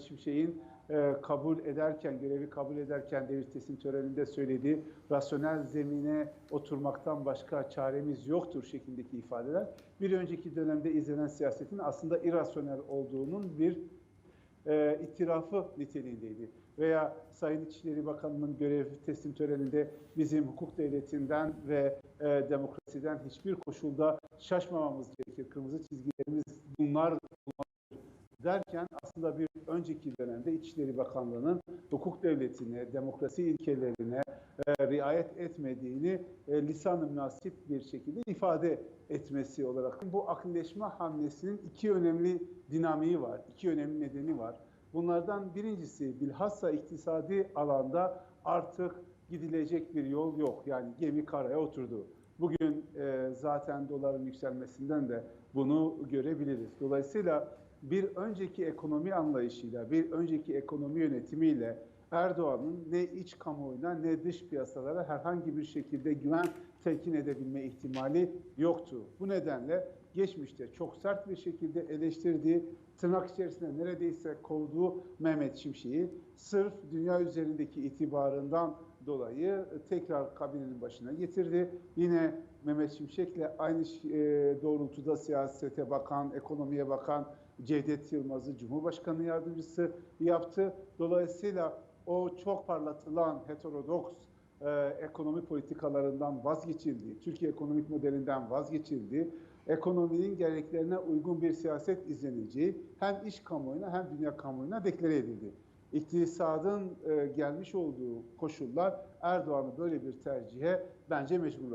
Şimşek'in e, kabul ederken, görevi kabul ederken devir teslim töreninde söylediği rasyonel zemine oturmaktan başka çaremiz yoktur şeklindeki ifadeler bir önceki dönemde izlenen siyasetin aslında irrasyonel olduğunun bir e, itirafı niteliğindeydi. Veya Sayın İçişleri Bakanı'nın görev teslim töreninde bizim hukuk devletinden ve e, demokrasiden hiçbir koşulda şaşmamamız gerekir. Kırmızı çizgilerimiz bunlar derken aslında bir önceki dönemde İçişleri Bakanlığı'nın hukuk devletine, demokrasi ilkelerine e, riayet etmediğini e, lisan-ı münasip bir şekilde ifade etmesi olarak. Bu akılleşme hamlesinin iki önemli dinamiği var, iki önemli nedeni var. Bunlardan birincisi bilhassa iktisadi alanda artık gidilecek bir yol yok. Yani gemi karaya oturdu. Bugün e, zaten doların yükselmesinden de bunu görebiliriz. Dolayısıyla bir önceki ekonomi anlayışıyla, bir önceki ekonomi yönetimiyle Erdoğan'ın ne iç kamuoyuna ne dış piyasalara herhangi bir şekilde güven telkin edebilme ihtimali yoktu. Bu nedenle geçmişte çok sert bir şekilde eleştirdiği, tırnak içerisinde neredeyse kovduğu Mehmet Şimşek'i sırf dünya üzerindeki itibarından dolayı tekrar kabinenin başına getirdi. Yine Mehmet Şimşek'le aynı e, doğrultuda siyasete bakan, ekonomiye bakan Cevdet Yılmaz'ı Cumhurbaşkanı Yardımcısı yaptı. Dolayısıyla o çok parlatılan heterodoks e, ekonomi politikalarından vazgeçildi. Türkiye ekonomik modelinden vazgeçildi. Ekonominin gereklerine uygun bir siyaset izleneceği hem iş kamuoyuna hem dünya kamuoyuna deklare edildi. İktisadın e, gelmiş olduğu koşullar Erdoğan'ı böyle bir tercihe bence mecbur.